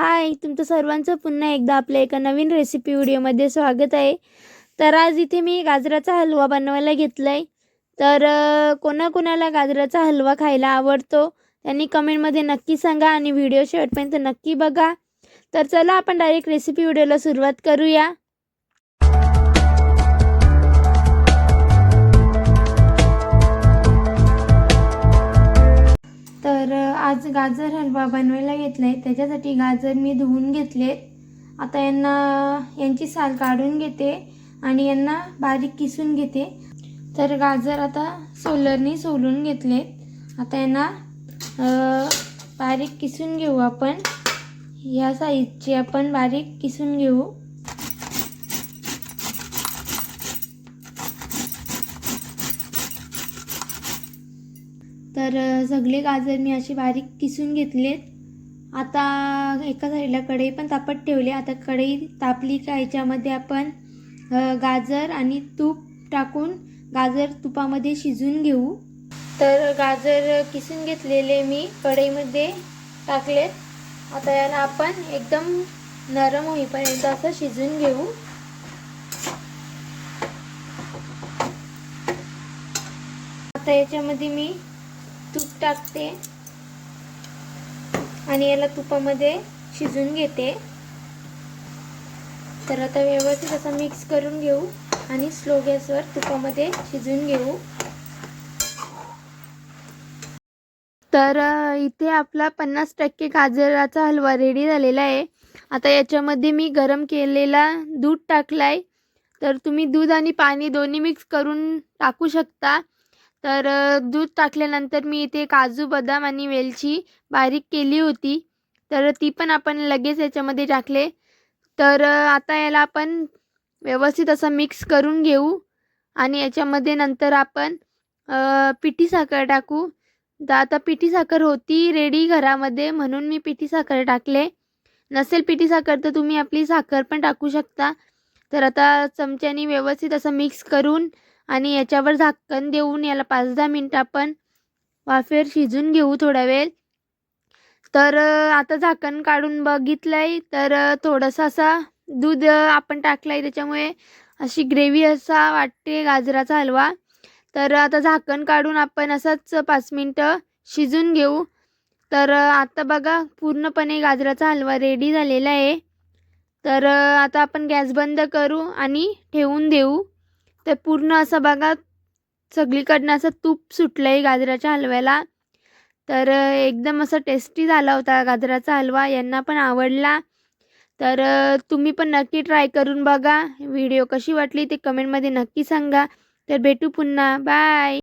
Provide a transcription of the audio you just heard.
हाय तुमचं सर्वांचं पुन्हा एकदा आपल्या एका नवीन रेसिपी व्हिडिओमध्ये स्वागत आहे. तर आज इथे मी गाजराचा हलवा बनवायला घेतला आहे तर कोणाकोणाला गाजराचा हलवा खायला आवडतो त्यांनी कमेंटमध्ये नक्की सांगा आणि व्हिडिओ शेवटपर्यंत नक्की बघा. तर चला आपण डायरेक्ट रेसिपी व्हिडिओला सुरुवात करूया. आज गाजर हलवा बनवायला घेतला आहे त्याच्यासाठी गाजर मी धुवून घेतले आता यांना यांची साल काढून घेते आणि यांना बारीक किसून घेते. तर गाजर आता सोलरनी सोलून घेतले आता यांना बारीक किसून घेऊ आपण. या साईजची आपण बारीक किसून घेऊ. तर सगळे गाजर मी असे बारीक किसून घेतलेत. आता एका साईडला कढई पण तापत ठेवली. आता कढई तापली का याच्यामध्ये आपण गाजर आणि तूप टाकून गाजर तुपामध्ये शिजून घेऊ. तर गाजर किसून घेतलेले मी कढईमध्ये टाकलेत. आता याला आपण एकदम नरम होईपर्यंत असं शिजून घेऊ. आता याच्यामध्ये मी तूप टाकते. आणि याला तुपामध्ये शिजून घेते. तर आता व्यवस्थित असं मिक्स करून घेऊ आणि स्लो गॅसवर तुपामध्ये शिजून घेऊ. तर इथे आपला पन्नास टक्के गाजराचा हलवा रेडी झालेला आहे. आता याच्यामध्ये मी गरम केलेला दूध टाकला आहे तर तुम्ही दूध आणि पाणी दोन्ही मिक्स करून टाकू शकता. तर दूध टाकल्यानंतर मी इथे काजू बदाम आणि वेलची बारीक केली होती. तर ती पण आपण लगेच याच्यामध्ये टाकले. तर आता याला आपण व्यवस्थित असं मिक्स करून घेऊ आणि याच्यामध्ये नंतर आपण पिठी साखर टाकू. तर आता पिठी साखर होती रेडी घरामध्ये म्हणून मी पिठी साखर टाकले. नसेल पिठी साखर तर तुम्ही आपली साखर पण टाकू शकता. तर आता चमच्याने व्यवस्थित असं मिक्स करून आणि याच्यावर झाकण देऊन याला पाच दहा मिनटं आपण वाफेवर शिजून घेऊ थोडा वेळ. तर आता झाकण काढून बघितलं आहे तर थोडंसं असा दूध आपण टाकलं आहे त्याच्यामुळे अशी ग्रेव्ही असा वाटते गाजराचा हलवा. तर आता झाकण काढून आपण असंच पाच मिनटं शिजून घेऊ. तर आता बघा पूर्णपणे गाजराचा हलवा रेडी झालेला आहे. तर आता आपण गॅस बंद करू आणि ठेवून देऊ. तर पूर्ण असं बघा सगळीकडनं असं तूप सुटलं आहे गाजराच्या हलव्याला. तर एकदम असं टेस्टी झाला होता गाजराचा हलवा यांना पण आवडला. तर तुम्ही पण नक्की ट्राय करून बघा. व्हिडिओ कशी वाटली ते कमेंटमध्ये नक्की सांगा. तर भेटू पुन्हा. बाय